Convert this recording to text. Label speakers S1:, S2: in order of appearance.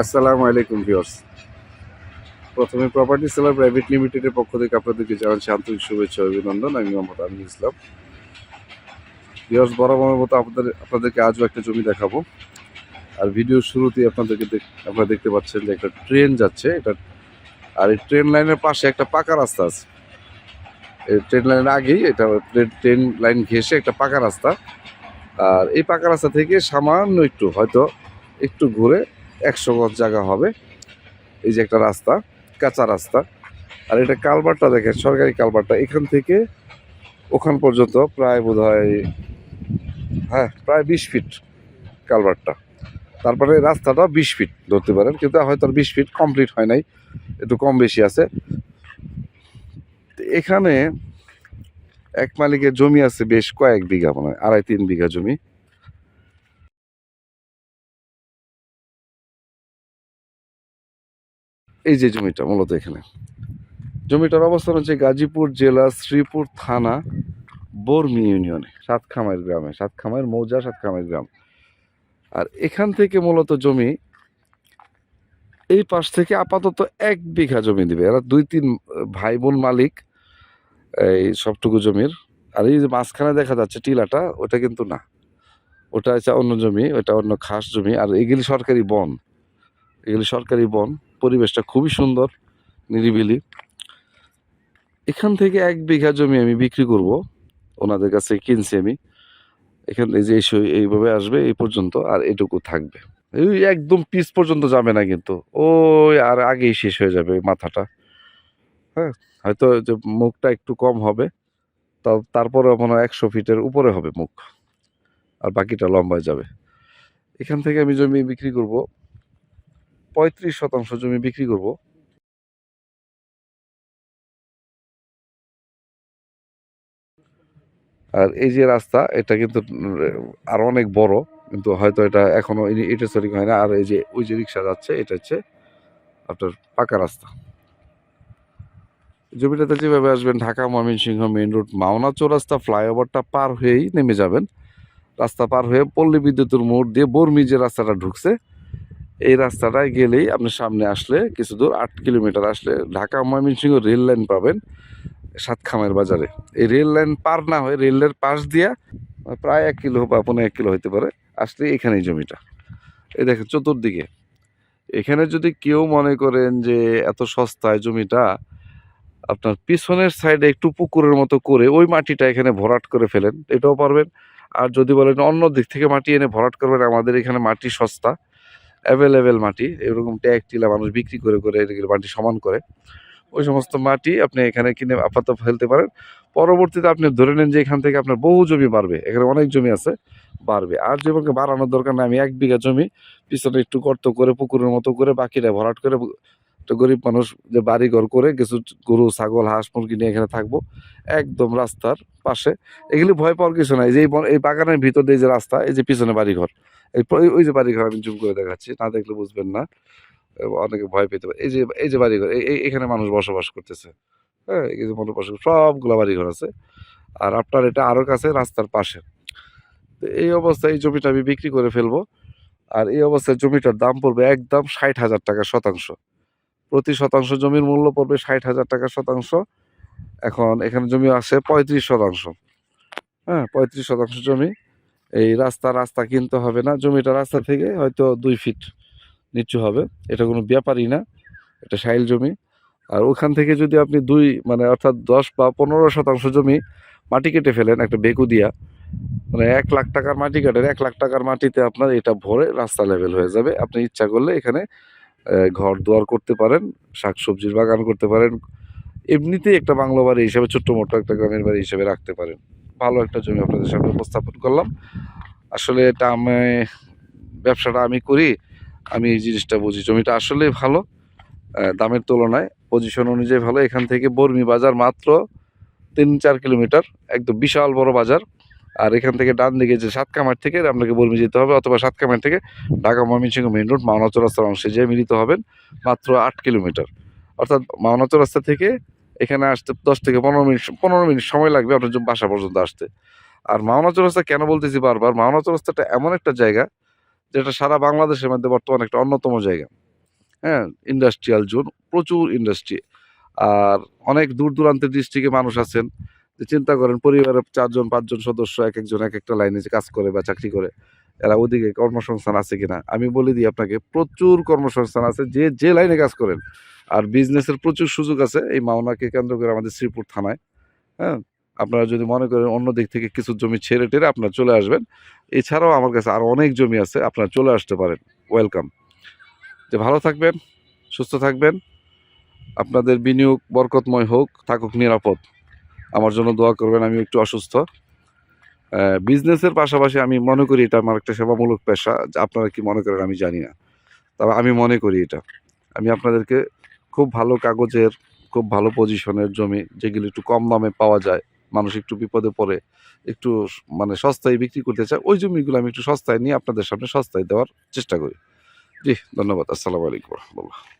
S1: আসসালামু আলাইকুম ভিউয়ার্স। প্রথমে প্রপার্টি সেলার প্রাইভেট লিমিটেডের পক্ষ থেকে আপনাদেরকে জানাচ্ছি আন্তরিক শুভেচ্ছা অভিনন্দন। আমি মোহাম্মদ আমিনুল ইসলাম। ভিউয়ার্স, বরাবরের মতো আপনাদের, আপনাদেরকে আজও একটা জমি দেখাবো। আর ভিডিওর শুরুতেই আপনাদেরকে আপনারা দেখতে পাচ্ছেন যে একটা ট্রেন যাচ্ছে। এটা, আর এই ট্রেন লাইনের পাশে একটা পাকা রাস্তা আছে। ট্রেন লাইনের আগেই এটা ট্রেন- লাইন ঘেঁষে একটা পাকা রাস্তা। আর এই পাকা রাস্তা থেকে সামান্য একটু, হয়তো একটু ঘুরে একশো গজ জায়গা হবে। এই যে একটা রাস্তা, কাঁচা রাস্তা। আর এটা কালবারটা দেখেন, সরকারি কালবারটা এখান থেকে ওখান পর্যন্ত প্রায় বোধ হয়, প্রায় বিশ ফিট কালবারটা তারপরে রাস্তাটা বিশ ফিট ধরতে পারেন, কিন্তু হয়তো আর বিশ ফিট কমপ্লিট হয় নাই, একটু কম বেশি আছে। এখানে এক মালিকের জমি আছে বেশ কয়েক বিঘা মানে হয়, আড়াই তিন বিঘা জমি। এই যে জমিটা, মূলত এখানে। জমিটার অবস্থান হচ্ছে গাজীপুর জেলা শ্রীপুর থানা, বর্মি ইউনিয়নে, সাতখামাইল গ্রামে। সাতখামাইল, মৌজা সাতখামাইল গ্রাম। আর এখান থেকে মূলত জমি এই পাশ থেকে আপাতত এক বিঘা জমি দিবে। এরা দুই, তিন ভাই বোন মালিক, এই সবটুকু জমির। আর এই যে মাঝখানে দেখা যাচ্ছে টিলাটা, ওটা কিন্তু না। ওটা হচ্ছে অন্য জমি, ওটা অন্য খাস জমি। আর এগুলি সরকারি বন। এগুলি সরকারি বন, পরিবেশটা খুবই সুন্দর, নিরিবিলি। এখান থেকে এক বিঘা জমি আমি বিক্রি করব, ওনাদের কাছে কিনছি আমি। এখান এই যে এইভাবে আসবে, এই পর্যন্ত আর এটুকু থাকবে। এই একদম পিস পর্যন্ত যাবে না কিন্তু। ওই আর আগেই শেষ হয়ে যাবে মাথাটা। হ্যাঁ হয়তো যে মুখটা একটু কম হবে তা তারপরে মনে হয় একশো ফিটের উপরে হবে মুখ। আর বাকিটা লম্বায় যাবে। এখান থেকে আমি জমি বিক্রি করব। পঁয়ত্রিশ শতাংশ জমি বিক্রি করব। আর এই যে রাস্তা, এটা কিন্তু আর অনেক বড়, কিন্তু হয়তো এটা এখনও এটা সরি হয় না। আর এই যে, ওই যে রিক্সা যাচ্ছে, এটা হচ্ছে আপনার পাকা রাস্তা। জমিটাতে যেভাবে আসবেন, ঢাকা, ময়মনসিংহ, মেইন রোড, মাওনা চৌরাস্তা, ফ্লাইওভারটা পার হয়েই নেমে যাবেন। রাস্তা পার হয়ে পল্লী বিদ্যুতের মোড় দিয়ে বর্মি যে রাস্তাটা ঢুকছে এই রাস্তাটায় গেলেই আপনি সামনে আসলে কিছু দূর আট কিলোমিটার আসলে ঢাকা ময়মনসিংহ রেল লাইন পাবেন সাতখামের বাজারে। এই রেল লাইন পার না হয়ে রেলের পাশ দিয়া প্রায় এক কিলো বা পনেরো এক কিলো হইতে পারে, আসলে এখানেই জমিটা। এই দেখেন চতুর্দিকে। এখানে যদি কেউ মনে করেন যে এত সস্তায় জমিটা, আপনার পিছনের সাইডে একটু পুকুরের মতো করে ওই মাটিটা এখানে ভরাট করে ফেলেন, এটাও পারবেন। আর যদি বলেন অন্য দিক থেকে মাটি এনে ভরাট করবেন, আমাদের এখানে মাটি সস্তা। অ্যাভেলেবেল মাটি, এরকম ট্যাগ, টিলা মানুষ বিক্রি করে করে এগুলো মাটি সমান করে। ওই সমস্ত মাটি আপনি এখানে কিনে আপাতত ফেলতে পারেন। পরবর্তীতে আপনি ধরে নেন যে এখান থেকে আপনার বহু জমি বাড়বে, এখানে অনেক জমি আছে, বাড়বে। আর জমিকে বাড়ানোর দরকার নাই, আমি এক বিঘা জমি পিছনে একটু গর্ত করে, পুকুরের মতো করে, বাকিটা ভরাট করে, একটা গরিব মানুষ যে বাড়ি ঘর করে, কিছু গরু, ছাগল, হাঁস, মুরগি নিয়ে এখানে থাকব, একদম রাস্তার পাশে। এগুলি ভয় পাওয়ার কিছু নাই। যে এই বাগানের ভিতর দিয়ে যে রাস্তা, এই যে পিছনে বাড়িঘর ওই যে বাড়িঘর আমি জুম করে দেখাচ্ছি, না দেখলে বুঝবেন না। অনেকে ভয় পেতে পারে। এই যে এই যে বাড়িঘর, এই, এই- এখানে মানুষ বসবাস করতেছে। হ্যাঁ এই যে সবগুলো বাড়িঘর আছে। আর আপনার এটা আরও কাছে, রাস্তার পাশে। তো এই অবস্থায় এই জমিটা আমি বিক্রি করে ফেলব। আর এই অবস্থায় জমিটার দাম পড়বে একদম ষাট হাজার টাকা শতাংশ। প্রতি শতাংশ জমির মূল্য পড়বে ষাট হাজার টাকা শতাংশ। এখন এখানে জমি আছে পঁয়ত্রিশ শতাংশ। হ্যাঁ পঁয়ত্রিশ শতাংশ জমি। এই রাস্তা রাস্তা কিনতে হবে না। জমিটা রাস্তা থেকে হয়তো দুই ফিট নিচু হবে। এটা কোনো ব্যাপারই না। এটা সাইল জমি। আর ওখান থেকে যদি আপনি দুই মানে অর্থাৎ দশ বা পনেরো শতাংশ জমি মাটি কেটে ফেলেন, একটা বেকু দিয়া মানে এক লাখ টাকার মাটি কাটেন, এক লাখ টাকার মাটিতে আপনার এটা ভরে রাস্তা লেভেল হয়ে যাবে। আপনি ইচ্ছা করলে এখানে ঘর দুয়ার করতে পারেন শাক সবজির বাগান করতে পারেন। এমনিতেই একটা বাংলো বাড়ি হিসেবে, ছোট্ট মোটো একটা গ্রামের বাড়ি হিসেবে রাখতে পারেন। ভালো একটা জমি আপনাদের সামনে উপস্থাপন করলাম। আসলে এটা আমি, ব্যবসাটা আমি করি, আমি এই জিনিসটা বুঝি। জমিটা আসলে ভালো দামের তুলনায় পজিশন অনুযায়ী ভালো। এখান থেকে বর্মি বাজার মাত্র তিন চার কিলোমিটার, একদম বিশাল বড় বাজার। আর এখান থেকে ডান দিকে যে সাতকামার থেকে, আপনাকে বর্মি যেতে হবে, অথবা সাতকামার থেকে ঢাকা ময়মনসিংহ মেন রোড মাওনা চৌরাস্তার অংশে যেয়ে মিলিত হবেন মাত্র আট কিলোমিটার। অর্থাৎ মাওনা চৌরাস্তা থেকে এখানে আসতে দশ থেকে পনেরো মিনিট পনেরো মিনিট সময় লাগবে আপনার জন্য বাসা পর্যন্ত আসতে। আর মাওনা চৌরাস্তা কেন বলতেছি বারবার? মাওনা চৌরাস্তাটা এমন একটা জায়গা যেটা সারা বাংলাদেশের মধ্যে বর্তমানে একটা অন্যতম জায়গা। হ্যাঁ ইন্ডাস্ট্রিয়াল জোন প্রচুর ইন্ডাস্ট্রি আর অনেক দূর দূরান্তের ডিস্ট্রিক্টে মানুষ আছেন। যে চিন্তা করেন, পরিবারের চারজন, পাঁচজন সদস্য এক একজন এক একটা লাইনে কাজ করে বা চাকরি করে। এরা ওদিকে কর্মসংস্থান আছে কিনা? আমি বলে দিই আপনাকে, প্রচুর কর্মসংস্থান আছে। যে যে লাইনে কাজ করেন আর বিজনেসের প্রচুর সুযোগ আছে। এই মাওনাকে কেন্দ্র করে আমাদের শ্রীপুর থানায় হ্যাঁ? আপনারা যদি মনে করেন অন্য দিক থেকে কিছু জমি ছেড়ে টেরে আপনারা চলে আসবেন। এছাড়াও আমার কাছে আরও অনেক জমি আছে, আপনারা চলে আসতে পারেন। ওয়েলকাম যে ভালো থাকবেন, সুস্থ থাকবেন। আপনাদের বিনিয়োগ বরকতময় হোক, থাকুক নিরাপদ। আমার জন্য দোয়া করবেন, আমি একটু অসুস্থ। বিজনেসের পাশাপাশি আমি মনে করি এটা আমার একটা সেবামূলক পেশা আপনারা কি মনে করেন আমি জানি না। তবে আমি মনে করি এটা। আমি আপনাদেরকে খুব ভালো কাগজের, খুব ভালো পজিশনের জমি, যেগুলো একটু কম দামে পাওয়া যায়, মানুষ একটু বিপদে পড়ে, একটু মানে সস্তায় বিক্রি করতে চায়, ওই জমিগুলো আমি একটু সস্তায় নিয়ে আপনাদের সামনে সস্তায় দেওয়ার চেষ্টা করি। জি, ধন্যবাদ। আসসালামু আলাইকুম রহমতুল্লাহ।